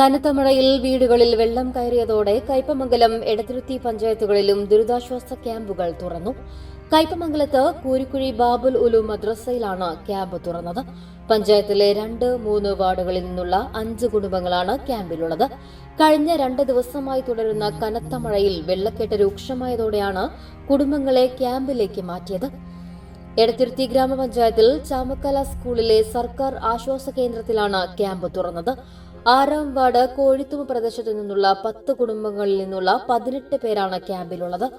കനത്ത മഴയിൽ വീടുകളിൽ വെള്ളം കയറിയതോടെ കയ്പമംഗലം എടത്തിരുത്തി പഞ്ചായത്തുകളിലും ദുരിതാശ്വാസ ക്യാമ്പുകൾ തുറന്നു. കയ്പമംഗലത്ത് കൂരിക്കുഴി ബാബുൽ ഉലു മദ്രസയിലാണ് ക്യാമ്പ് തുറന്നത്. പഞ്ചായത്തിലെ രണ്ട് മൂന്ന് വാർഡുകളിൽ നിന്നുള്ള അഞ്ച് കുടുംബങ്ങളാണ് ക്യാമ്പിലുള്ളത്. കഴിഞ്ഞ രണ്ട് ദിവസമായി തുടരുന്ന കനത്ത മഴയിൽ വെള്ളക്കെട്ട് രൂക്ഷമായതോടെയാണ് കുടുംബങ്ങളെ ക്യാമ്പിലേക്ക് മാറ്റിയത്. എടത്തിരുത്തി ഗ്രാമപഞ്ചായത്തിൽ ചാമക്കല സ്കൂളിലെ സർക്കാർ ആശ്വാസ കേന്ദ്രത്തിലാണ് ക്യാമ്പ് തുറന്നത്. ആറാം വാർഡ് കോഴിത്തുമ പ്രദേശത്തു നിന്നുള്ള പത്ത് കുടുംബങ്ങളിൽ നിന്നുള്ള പതിനെട്ട് പേരാണ് ക്യാമ്പിലുള്ളത്.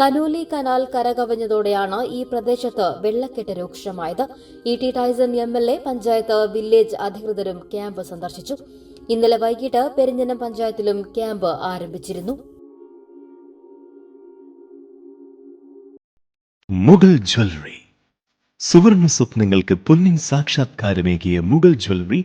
കനോലി കനാൽ കരകവിഞ്ഞതോടെയാണ് ഈ പ്രദേശത്ത് വെള്ളക്കെട്ട് രൂക്ഷമായത്. E T Taison M L A panchayat village അധികൃതരും ക്യാമ്പ് സന്ദർശിച്ചു. ഇന്നലെ വൈകിട്ട് പെരിഞ്ഞനം പഞ്ചായത്തിലും ക്യാമ്പ് ആരംഭിച്ചിരുന്നു. മുഗൾ ജ്വല്ലറി. സുവർണ സ്വപ്നങ്ങൾക്ക് പൊന്നിൻ സാക്ഷാത്കാരമേകിയ മുഗൾ ജ്വല്ലറി